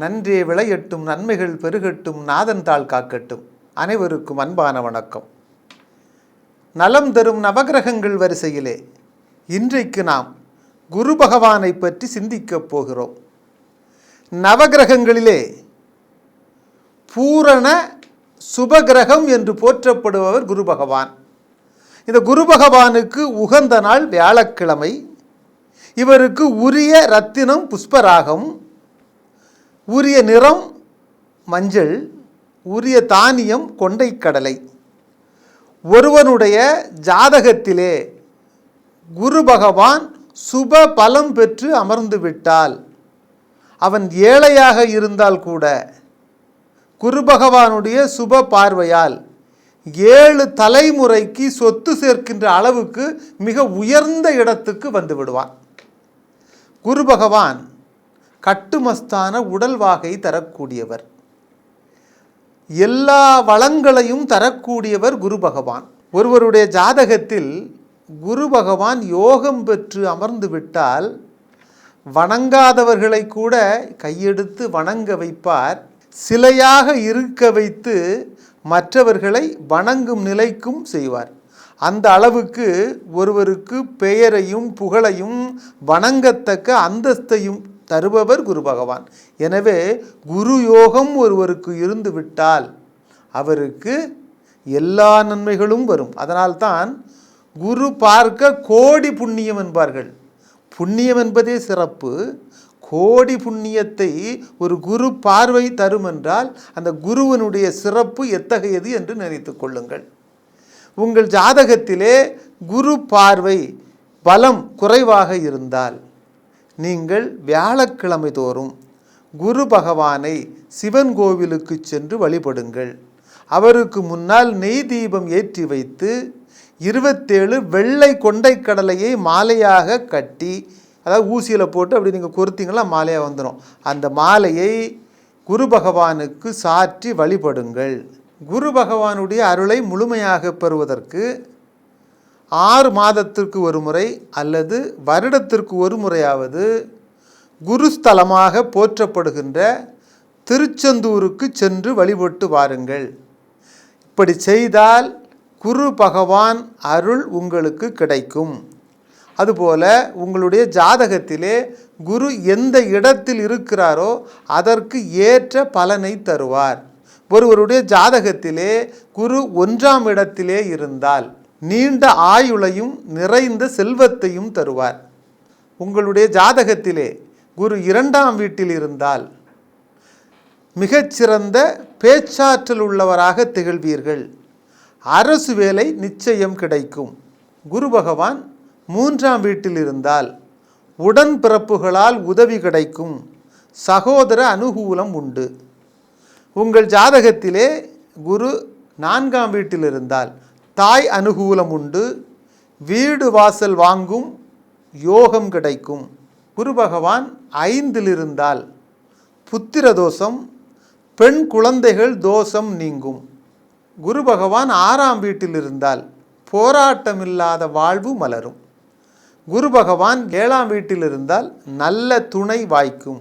நன்றே விளையட்டும் நன்மைகள் பெருகட்டும் நாதன் தாள் காக்கட்டும். அனைவருக்கும் அன்பான வணக்கம். நலம் தரும் நவகிரகங்கள் வரிசையிலே இன்றைக்கு நாம் குரு பகவானை பற்றி சிந்திக்கப் போகிறோம். நவகிரகங்களிலே பூரண சுபகிரகம் என்று போற்றப்படுபவர் குரு பகவான். இந்த குரு பகவானுக்கு உகந்த நாள் வியாழக்கிழமை. இவருக்கு உரிய ரத்தினம் புஷ்பராகம் உரிய நிறம் மஞ்சள் உரிய தானியம் கொண்டைக்கடலை. ஒருவனுடைய ஜாதகத்திலே குரு பகவான் சுப பலம் பெற்று அமர்ந்து விட்டால் அவன் ஏழையாக இருந்தால் கூட குரு பகவானுடைய சுப பார்வையால் ஏழு தலைமுறைக்கு சொத்து சேர்க்கின்ற அளவுக்கு மிக உயர்ந்த இடத்துக்கு வந்து விடுவான். குரு பகவான் கட்டுமஸ்தான உடல்வாகை தரக்கூடியவர். எல்லா வளங்களையும் தரக்கூடியவர் குரு பகவான். ஒருவருடைய ஜாதகத்தில் குரு பகவான் யோகம் பெற்று அமர்ந்து விட்டால் வணங்காதவர்களை கூட கையெடுத்து வணங்க வைப்பார். சிலையாக இருக்க வைத்து மற்றவர்களை வணங்கும் நிலைக்கும் செய்வார். அந்த அளவுக்கு ஒருவருக்கு பெயரையும் புகழையும் வணங்கத்தக்க அந்தஸ்தையும் தருபவர் குரு பகவான். எனவே குரு யோகம் ஒருவருக்கு இருந்து விட்டால் அவருக்கு எல்லா நன்மைகளும் வரும். அதனால்தான் குரு பார்க்க கோடி புண்ணியம் என்பார்கள். புண்ணியம் என்பதே சிறப்பு. கோடி புண்ணியத்தை ஒரு குரு பார்வை தரும் என்றால் அந்த குருவனுடைய சிறப்பு எத்தகையது என்று நினைத்து கொள்ளுங்கள். உங்கள் ஜாதகத்திலே குரு பார்வை பலம் குறைவாக இருந்தால் நீங்கள் வியாழக்கிழமை தோறும் குரு பகவானை சிவன் கோவிலுக்கு சென்று வழிபடுங்கள். அவருக்கு முன்னால் நெய் தீபம் ஏற்றி வைத்து இருபத்தேழு வெள்ளை கொண்டை கடலையை மாலையாக கட்டி அதாவது ஊசியில் போட்டு அப்படி நீங்கள் கொறுத்தீங்களா மாலையாக வந்துடும் அந்த மாலையை குரு பகவானுக்கு சாற்றி வழிபடுங்கள். குரு பகவானுடைய அருளை முழுமையாக பெறுவதற்கு ஆறு மாதத்திற்கு ஒரு முறை அல்லது வருடத்திற்கு ஒரு முறையாவது குருஸ்தலமாக போற்றப்படுகின்ற திருச்செந்தூருக்கு சென்று வழிபட்டு வாருங்கள். இப்படி செய்தால் குரு பகவான் அருள் உங்களுக்கு கிடைக்கும். அதுபோல உங்களுடைய ஜாதகத்திலே குரு எந்த இடத்தில் இருக்கிறாரோ அதற்கு ஏற்ற பலனை தருவார். ஒருவருடைய ஜாதகத்திலே குரு ஒன்றாம் இடத்திலே இருந்தால் நீண்ட ஆயுளையும் நிறைந்த செல்வத்தையும் தருவார். உங்களுடைய ஜாதகத்திலே குரு இரண்டாம் வீட்டில் இருந்தால் மிகச்சிறந்த பேச்சாற்றல் உள்ளவராக திகழ்வீர்கள். அரசு வேலை நிச்சயம் கிடைக்கும். குரு பகவான் மூன்றாம் வீட்டில் இருந்தால் உடன்பிறப்புகளால் உதவி கிடைக்கும். சகோதர அனுகூலம் உண்டு. உங்கள் ஜாதகத்திலே குரு நான்காம் வீட்டில் இருந்தால் தாய் அனுகூலம் உண்டு வீடு வாசல் வாங்கும் யோகம் கிடைக்கும். குரு பகவான் ஐந்தில் இருந்தால் புத்திர தோஷம் பெண் குழந்தைகள் தோஷம் நீங்கும். குரு பகவான் ஆறாம் வீட்டில் இருந்தால் போராட்டமில்லாத வாழ்வு மலரும். குரு பகவான் ஏழாம் வீட்டில் இருந்தால் நல்ல துணை வாய்க்கும்.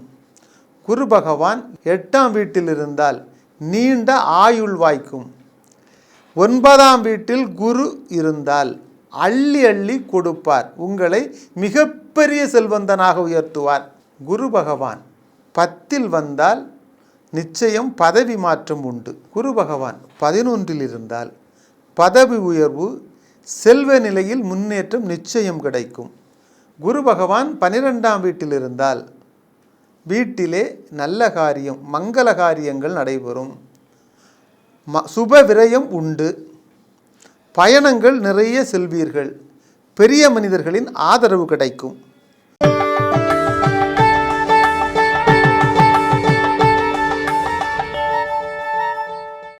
குரு பகவான் எட்டாம் வீட்டில் இருந்தால் நீண்ட ஆயுள் வாய்க்கும். ஒன்பதாம் வீட்டில் குரு இருந்தால் அள்ளி அள்ளி கொடுப்பார். உங்களை மிகப்பெரிய செல்வந்தனாக உயர்த்துவார். குரு பகவான் பத்தில் வந்தால் நிச்சயம் பதவி மாற்றம் உண்டு. குரு பகவான் பதினொன்றில் இருந்தால் பதவி உயர்வு செல்வ நிலையில் முன்னேற்றம் நிச்சயம் கிடைக்கும். குரு பகவான் பனிரெண்டாம் வீட்டில் இருந்தால் வீட்டிலே நல்ல காரியம் மங்கள காரியங்கள் நடைபெறும். ம சுப விரயம் உண்டு. பயணங்கள் நிறைய செல்வீர்கள். பெரிய மனிதர்களின் ஆதரவு கிடைக்கும்.